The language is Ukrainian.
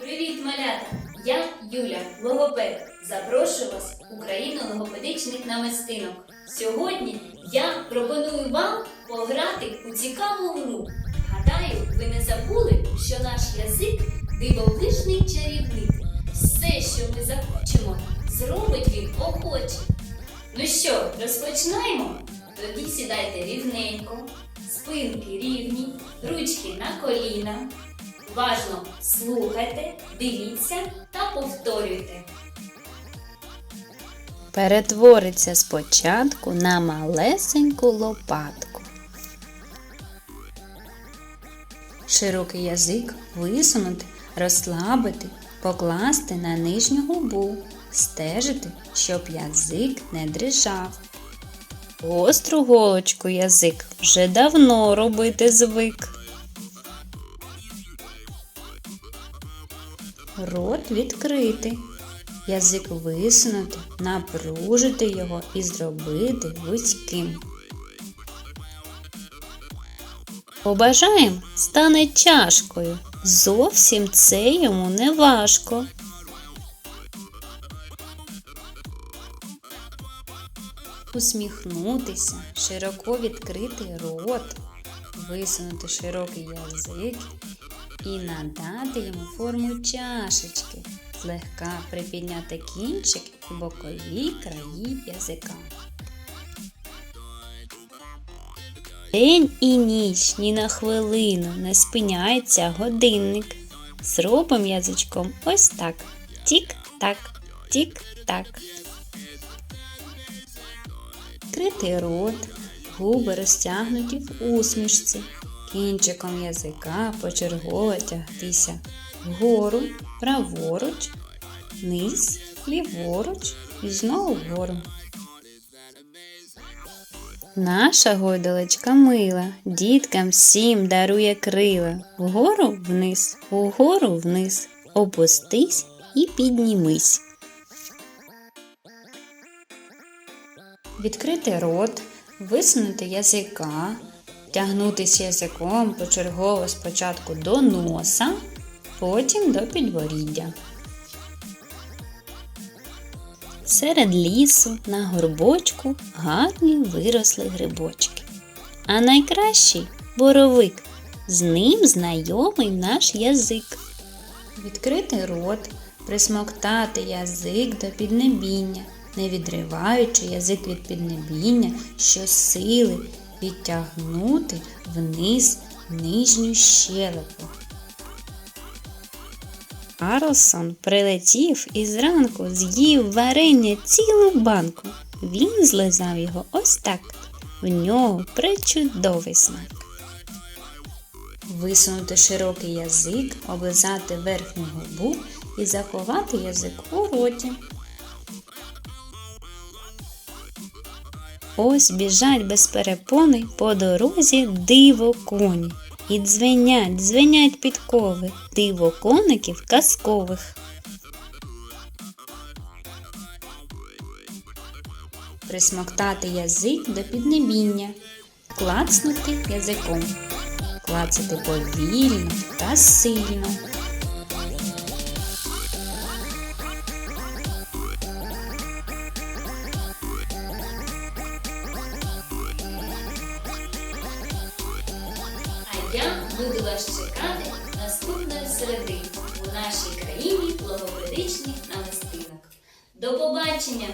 Привіт, малята! Я Юля, логопед. Запрошую вас у країну логопедичних намистинок. Сьогодні я пропоную вам пограти у цікаву гру. Гадаю, ви не забули, що наш язик дивовижний чарівник. Все, що ми захочемо, зробить він охоче. Ну що, розпочинаємо? Тоді сідайте рівненько, спинки рівні, ручки на коліна. Уважно слухайте, дивіться та повторюйте. перетвориться спочатку на малесеньку лопатку. Широкий язик висунути, розслабити, покласти на нижню губу, стежити, щоб язик не дрижав. Гостру голочку язик вже давно робити звик. Рот відкрити. Язик висунути, напружити його і зробити вузьким. Побажаєм стане чашкою. Зовсім це йому не важко. Усміхнутися, широко відкрити рот, висунути широкий язик і надати йому форму чашечки, злегка припідняти кінчик і бокові краї язика. День і ніч ні на хвилину не спиняється годинник. Зробимо язичком ось так. Тік-так, тік-так. Критий рот, губи розтягнуті в усмішці. Кінчиком язика почергово тягтися вгору, праворуч, вниз, ліворуч і знову вгору. Наша гойдалочка мила, діткам всім дарує крила. Вгору вниз, вгору вниз, опустись і піднімись. Відкрити рот, висунути язика, тягнутися язиком почергово спочатку до носа, потім до підборіддя. Серед лісу на горбочку гарні виросли грибочки. А найкращий боровик. З ним знайомий наш язик. Відкрити рот, присмоктати язик до піднебіння, не відриваючи язик від піднебіння, щосили відтягнути вниз нижню щелепу. Карлсон прилетів і зранку з'їв варення цілу банку. Він злизав його ось так. В нього причудовий смак. Висунути широкий язик, облизати верхню губу і заховати язик у роті. Ось біжать без перепони по дорозі диво коні. І дзвенять, дзвенять підкови, диво коників казкових. Присмоктати язик до піднебіння, клацнути язиком, клацати повільно та сильно. Я вас чекати наступної середи у нашій країні логопедичних намистинок. До побачення!